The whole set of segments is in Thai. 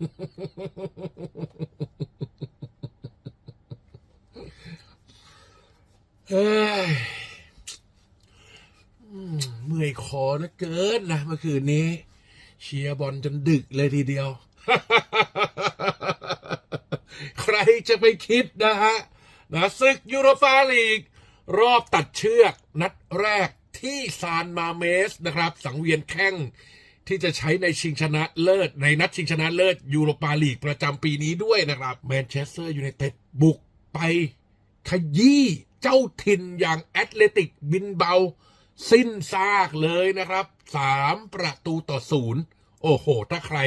เฮ้ยอืมเมื่อยคอเหลือเกินนะเมื่อคืนนี้ เชียร์บอลจนดึกเลยทีเดียว ใครจะไปคิดนะฮะนะศึกยูโรปาลีก รอบตัดเชือกนัดแรกที่ซานมาเมสนะครับ สังเวียนแข้ง ที่จะใช้ในชิงชนะเลิศ ในนัดชิงชนะเลิศยูโรปาลีกประจำปีนี้ด้วยนะครับแมนเชสเตอร์ยูไนเต็ดบุกไปขยี้เจ้าถิ่นอย่างแอตเลติกบินเบา สิ้นซากเลยนะครับสามประตูต่อศูนย์โอ้โห ถ้าใคร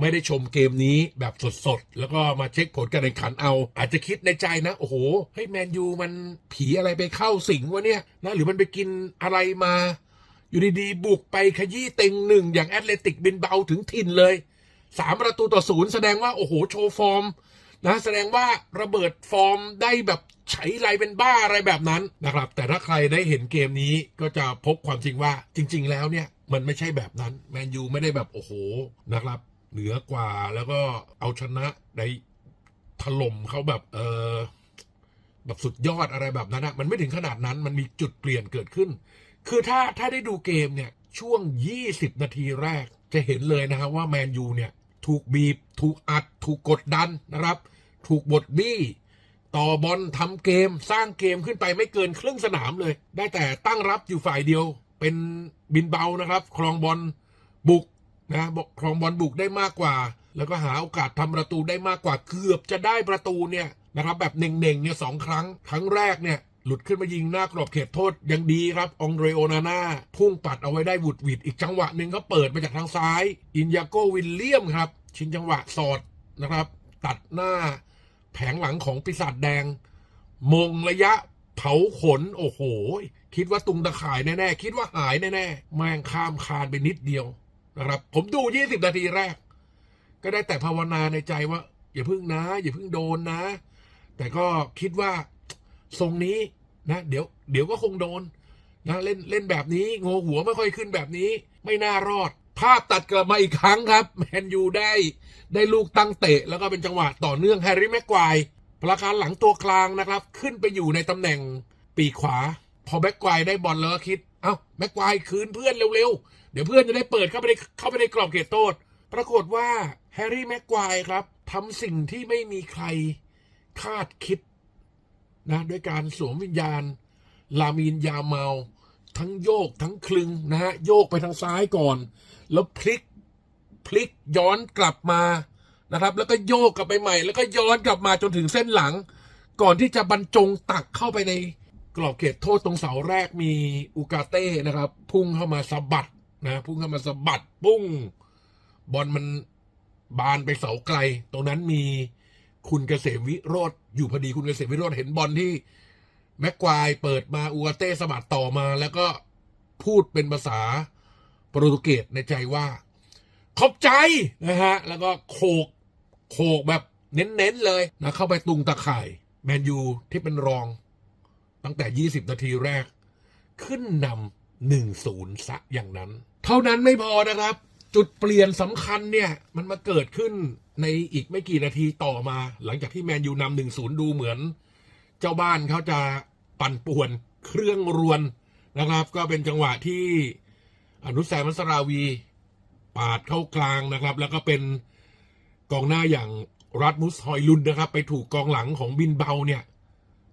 ไม่ได้ชมเกมนี้แบบสดๆ แล้วก็มาเช็คผลการแข่งขันเอา อาจจะคิดในใจนะ โอ้โหเฮ้ยแมนยูมันผีอะไรไปเข้าสิงวะเนี่ยนะหรือมันไปกินอะไรมา อยู่ดีๆบุกไปขยี้เต็งหนึ่งอย่างแอตเลติกบินเบาถึงถิ่นเลยสามประตูต่อศูนย์แสดงว่า โอ้โห โชว์ฟอร์มนะแสดงว่าระเบิดฟอร์มได้แบบใช้ไรเป็นบ้าอะไรแบบนั้นนะครับ แต่ถ้าใครได้เห็นเกมนี้ก็จะพบความจริงว่าจริง ๆ แล้วเนี่ยมันไม่ใช่แบบนั้นแมนยูไม่ได้แบบโอ้โหนะครับ เหนือกว่าแล้วก็เอาชนะได้ถล่มเขาแบบเออแบบสุดยอดอะไรแบบนั้นนะมันไม่ถึงขนาดนั้นมันมีจุดเปลี่ยนเกิดขึ้น คือถ้าถ้าได้ดูเกมเนี่ยช่วง 20 นาทีแรกจะเห็นเลยนะครับว่าแมนยูเนี่ยถูกบีบ ถูกอัด ถูกกดดันนะครับ ถูกบดบี้ ต่อบอลทำเกมสร้างเกมขึ้นไปไม่เกินครึ่งสนามเลย ได้แต่ตั้งรับอยู่ฝ่ายเดียว เป็นบินเบานะครับ ครองบอลบุกนะบอกครองบอลบุกได้มากกว่า แล้วก็หาโอกาสทำประตูได้มากกว่าเกือบจะได้ประตูเนี่ยนะครับแบบเน่งๆเนี่ยสองครั้ง ครั้งแรกเนี่ย หลุดขึ้นมายิงหน้ากรอบเขตโทษยังดีครับองเรโอนาน่าพุ่งปัดเอาไว้ได้วุดวิดอีกจังหวะหนึ่งก็เปิดมาจากทางซ้าย อินยาโกวิลเลียมครับ ชิงจังหวะสอดนะครับ ตัดหน้าแผงหลังของปีศาจแดง มงระยะเผาขน โอ้โห คิดว่าตุงตะข่ายแน่ๆ คิดว่าหายแน่ๆแม่งข้ามคานไปนิดเดียวนะครับ ผมดู 20 นาทีแรก ก็ได้แต่ภาวนาในใจว่า อย่าพึ่งนะ อย่าพึ่งโดนนะ แต่ก็คิดว่า ทรงนี้นะเดี๋ยวเดี๋ยวก็คงโดนนะเล่นเล่นแบบนี้งอหัวไม่ค่อยขึ้นแบบนี้ ไม่น่ารอด ภาพตัดกลับมาอีกครั้งครับแมนยูได้ได้ลูกตั้งเตะ แล้วก็เป็นจังหวะต่อเนื่องแฮร์รี่แม็กควายประการหลังตัวกลางนะครับ ขึ้นไปอยู่ในตำแหน่งปีกขวา พอแม็กควายได้บอลแล้วคิด เอ้าแม็กควายคืนเพื่อนเร็วๆ เดี๋ยวเพื่อนจะได้เปิดเข้าไปในเข้าไปในกรอบเขตโทษปรากฏว่าแฮร์รี่แม็กควายครับทำสิ่งที่ไม่มีใครคาดคิด นะด้วยการสวมวิญญาณ ลามีนยาเมา ทั้งโยกทั้งคลึงนะฮะโยกไปทางซ้ายก่อน แล้วพลิกพลิกย้อนกลับมานะครับ แล้วก็โยกกลับไปใหม่ แล้วก็ย้อนกลับมาจนถึงเส้นหลัง ก่อนที่จะบรรจงตักเข้าไปในกรอบเขตโทษตรงเสาแรกมีอูกาเต้นะครับ พุ่งเข้ามาสะบัดนะพุ่งเข้ามาสะบัดปุ้ง บอลมันบานไปเสาไกล ตรงนั้นมี คุณเกษมวิโรธอยู่พอดีคุณเกษมวิโรธเห็นบอลที่แม็กควายเปิดมาอูกาเต้สะบัดต่อมา แล้วก็พูดเป็นภาษาโปรตุเกสในใจว่า ขอบใจนะฮะ แล้วก็โขกโขกแบบเน้นๆเลยนะเข้าไปตุงตะข่าย แมนยูที่เป็นรอง ตั้งแต่ 20 นาทีแรก ขึ้นนำหนึ่งศูนย์ซะอย่างนั้น เท่านั้นไม่พอนะครับ จุดเปลี่ยนสำคัญเนี่ย มันมาเกิดขึ้น ในอีกไม่กี่นาทีต่อมา หลังจากที่แมนยูนำหนึ่งศูนย์ดูเหมือน เจ้าบ้านเขาจะปั่นป่วนเครื่องรวนนะครับ ก็เป็นจังหวะที่อนุแสรมัสราวี ปาดเข้ากลางนะครับ แล้วก็เป็นกองหน้าอย่างรัดมุสฮอยลุนนะครับ ไปถูกกองหลังของบินเบาเนี่ย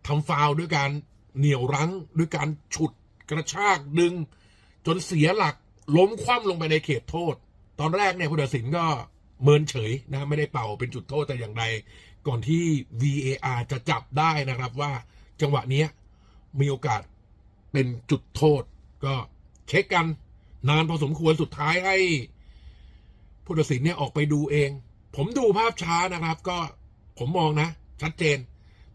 ทำฟาวด้วยการเหนี่ยวรั้งด้วยการฉุดกระชากดึง จนเสียหลักล้มคว่ำลงไปในเขตโทษ ตอนแรกเนี่ยผู้ตัดสินก็ เมินเฉยนะไม่ได้เป่าเป็นจุดโทษแต่อย่างใดก่อนที่ VAR จะจับได้นะครับว่าจังหวะนี้มีโอกาสเป็นจุดโทษ ก็เช็คกัน นานพอสมควรสุดท้ายให้ผู้ตัดสินเนี่ยออกไปดูเอง ผมดูภาพช้านะครับ ก็ผมมองนะ ชัดเจน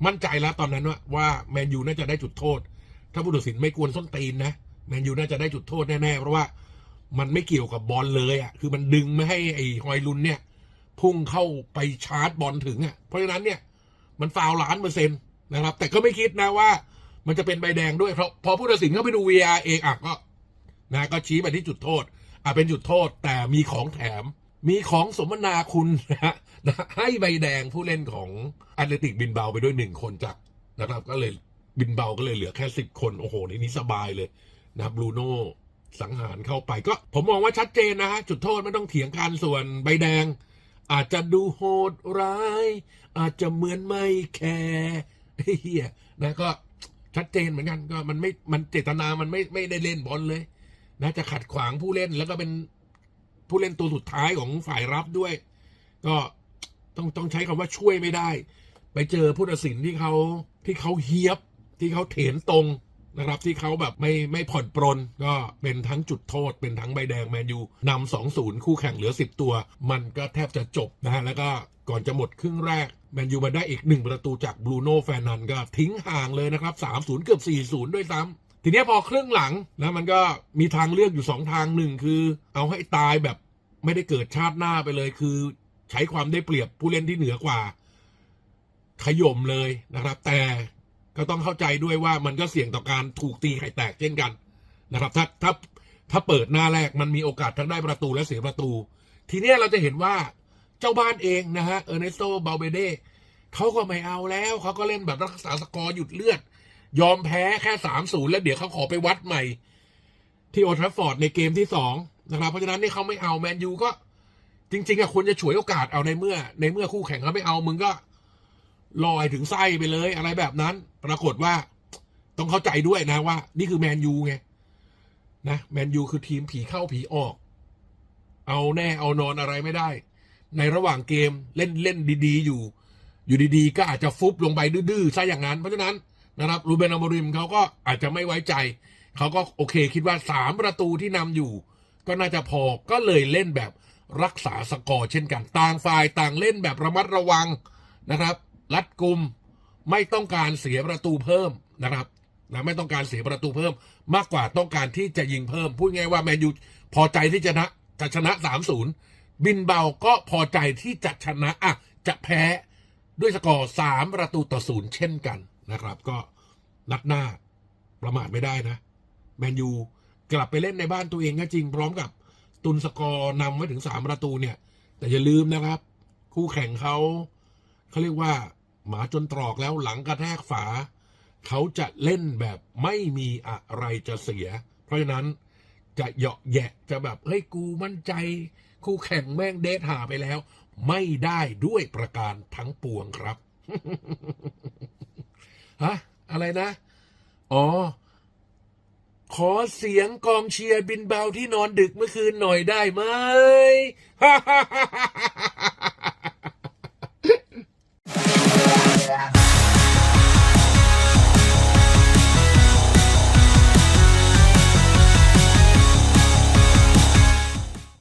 มั่นใจแล้วตอนนั้นว่าว่าแมนยูน่าจะได้จุดโทษ ถ้าผู้ตัดสินไม่กวนส้นตีนนะแมนยูน่าจะได้จุดโทษแน่ๆเพราะว่า มันไม่เกี่ยวกับบอลเลยอะ คือมันดึงไม่ให้ไอ้ฮอยลุนเนี่ย พุ่งเข้าไปชาร์จบอลถึงอะ เพราะฉะนั้นเนี่ย มันฟาวล้านเปอร์เซ็นต์นะครับ แต่ก็ไม่คิดนะว่า มันจะเป็นใบแดงด้วย เพราะพอผู้ตัดสินเข้าไปดู VR เองอะก็นะก็ชี้ไปที่จุดโทษ อะเป็นจุดโทษ แต่มีของแถม มีของสมนาคุณนะฮะนะให้ใบแดงผู้เล่นของแอตเลติกบินเบาไปด้วยหนึ่งคนจากนะครับ ก็เลยบินเบาก็เลยเหลือแค่สิบคน โอ้โหในนี้สบายเลยนะครับบรูโน่ สังหารเข้าไปก็ผมมองว่าชัดเจนนะฮะจุดโทษไม่ต้องเถียงกันส่วนใบแดง อาจจะดูโหดร้าย อาจจะเหมือนไม่แคร์เฮียนะก็ชัดเจนเหมือนกันก็มันไม่มันเจตนามันไม่ไม่ได้เล่นบอลเลย นะจะขัดขวางผู้เล่นแล้วก็เป็นผู้เล่นตัวสุดท้ายของฝ่ายรับด้วย ก็ต้องต้องใช้คำว่าช่วยไม่ได้ ไปเจอผู้ตัดสินที่เขาที่เขาเฮียบที่เขาเถนตรง นะครับที่เขาแบบไม่ไม่ผ่อนปรนก็เป็นทั้งจุดโทษ เป็นทั้งใบแดงแมนยูนำสองศูนย์คู่แข่งเหลือสิบตัว มันก็แทบจะจบนะฮะแล้วก็ก่อนจะหมดครึ่งแรกแมนยูมาได้อีกหนึ่งประตูจากบรูโน่แฟร์นันก็ทิ้งห่างเลยนะครับสามศูนย์เกือบสี่ศูนย์ด้วยซ้ำทีนี้พอครึ่งหลังนะมันก็มีทางเลือกอยู่สองทางหนึ่งคือ เอาให้ตายแบบไม่ได้เกิดชาติหน้าไปเลย คือใช้ความได้เปรียบผู้เล่นที่เหนือกว่า ขย่มเลยนะครับ แต่ ก็ต้องเข้าใจด้วยว่ามันก็เสี่ยงต่อการถูกตีไข่แตกเช่นกันนะครับ ถ้าถ้าถ้าเปิดหน้าแรกมันมีโอกาสทั้งได้ประตูและเสียประตู ทีนี้เราจะเห็นว่าเจ้าบ้านเองนะฮะเออร์เนสโตเบลเบเดเขาก็ไม่เอาแล้ว เขาก็เล่นแบบรักษาสกอร์หยุดเลือด ยอมแพ้แค่สามศูนย์แล้วเดี๋ยวเขาขอไปวัดใหม่ ที่โอทราฟฟอร์ดในเกมที่สองนะครับ เพราะฉะนั้นนี่เขาไม่เอาแมนยูก็จริง ๆอะควรจะฉวยโอกาสเอาในเมื่อ ในเมื่อคู่แข่งเขาไม่เอามึงก็ ลอยถึงไส้ไปเลย อะไรแบบนั้น ปรากฏว่าต้องเข้าใจด้วยนะว่า นี่คือแมนยูไงนะแมนยูคือทีมผีเข้าผีออก เอาแน่เอานอนอะไรไม่ได้ ในระหว่างเกมเล่นเล่นดี ๆ อยู่ อยู่ดีๆ ก็อาจจะฟุบลงไปดื้อๆซะอย่างนั้น เพราะฉะนั้นนะครับรูเบนอมริมเขาก็อาจจะไม่ไว้ใจ เขาก็โอเคคิดว่าสามประตูที่นำอยู่ ก็น่าจะพอก็เลยเล่นแบบรักษาสกอร์เช่นกัน ต่างฝ่ายต่างเล่นแบบระมัดระวังนะครับ รัดกุม ไม่ต้องการเสียประตูเพิ่มนะครับนะไม่ต้องการเสียประตูเพิ่ม มากกว่าต้องการที่จะยิงเพิ่ม พูดง่ายว่าแมนยูพอใจที่จะชนะจะชนะสามศูนย์บินเบาก็พอใจที่จะชนะอะจะแพ้ด้วยสกอร์สามประตูต่อศูนย์เช่นกันนะครับ ก็นัดหน้าประมาทไม่ได้นะแมนยูกลับไปเล่นในบ้านตัวเองก็จริงพร้อมกับตุนสกอร์นำไว้ถึงสามประตูเนี่ย แต่อย่าลืมนะครับ คู่แข่งเขา เขาเรียกว่า หมาจนตรอกแล้วหลังกระแทกฝา เขาจะเล่นแบบไม่มีอะไรจะเสีย เพราะฉะนั้นจะเหยาะแยะจะแบบเฮ้ยกูมั่นใจ คู่แข่งแม่งเดทหาไปแล้ว ไม่ได้ด้วยประการทั้งปวงครับฮะอะไรนะ อ๋อ ขอเสียงกองเชียร์บินเบาที่นอนดึกเมื่อคืนหน่อยได้ไหม yeah.